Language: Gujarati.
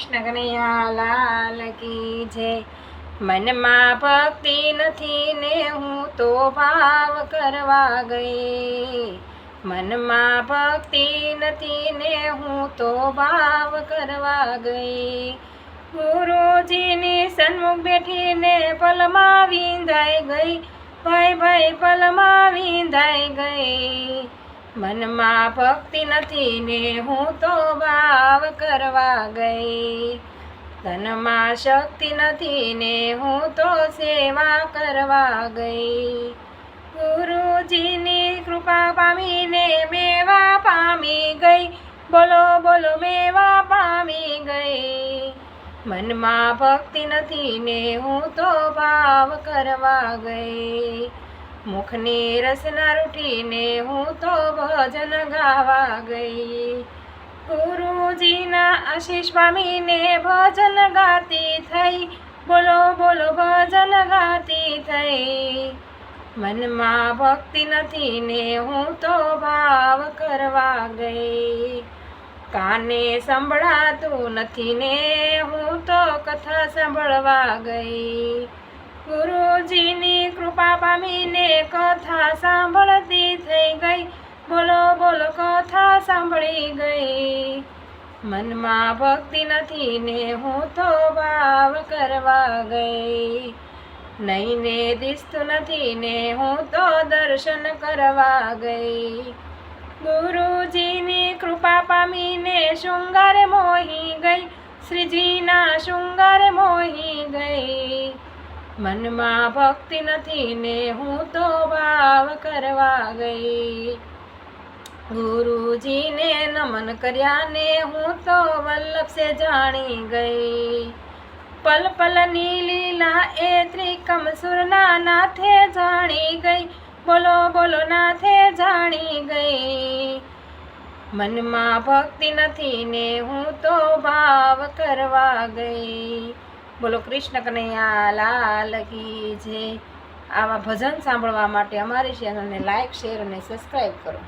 કૃષ્ણ કનૈયા લાલ કી જય. મનમાં ભક્તિ નથી ને હું તો ભાવ કરવા ગઈ. મનમાં ભક્તિ નથી ને હું તો ભાવ કરવા ગઈ. ગુરુજીની સન્મુખ બેઠીને પલમાં વિંધાઈ ગઈ. ભાઈ ભાઈ પલમાં વિંધાઈ ગઈ. મનમાં ભક્તિ નથી ને હું તો ભાવ કરવા ગઈ. તનમાં શક્તિ નથી ને હું તો સેવા કરવા ગઈ. ગુરુજીની કૃપા પામીને મેવા પામી ગઈ. બોલો બોલો, મેવા પામી ગઈ. મનમાં ભક્તિ નથી ને હું તો ભાવ કરવા ગઈ. મુખની રસના રૂટીને હું તો ભજન ગાવા ગઈ. ગુરુજીના આશીષ પામીને ભજન ગાતી થઈ. બોલો બોલો, ભજન ગાતી થઈ. મનમાં ભક્તિ નથી ને હું તો ભાવ કરવા ગઈ. કાને સંભળાતું નથી ને હું તો કથા સાંભળવા ગઈ. ગુરુજીની કૃપા પામીને કથા સાંભળતી થઈ ગઈ. બોલો બોલો, કથા સાંભળી ગઈ. મનમાં ભક્તિ નથી ને હું તો ભાવ કરવા ગઈ. નહીં ને દિસતું નથી ને હું તો દર્શન કરવા ગઈ. ગુરુજીની કૃપા પામીને શૃંગારે મોહી ગઈ. શ્રીજીના શૃંગારે મોહી ગઈ. મનમાં ભક્તિ નથી ને હું તો ભાવ કરવા ગઈ. ગુરુજીને નમન કર્યા ને હું તો વલ્લભ સે જાણી ગઈ. પલ પલની લીલા એ ત્રિકમ સુરના નાથે જાણી ગઈ. બોલો બોલો નાથે જાણી ગઈ. મનમાં ભક્તિ નથી ને હું તો ભાવ કરવા ગઈ. બોલો કૃષ્ણ કનૈયા, લાલ કી જે આવા ભજન સાંભળવા માટે અમારી ચેનલને લાઈક શેર અને સબસ્ક્રાઈબ કરો.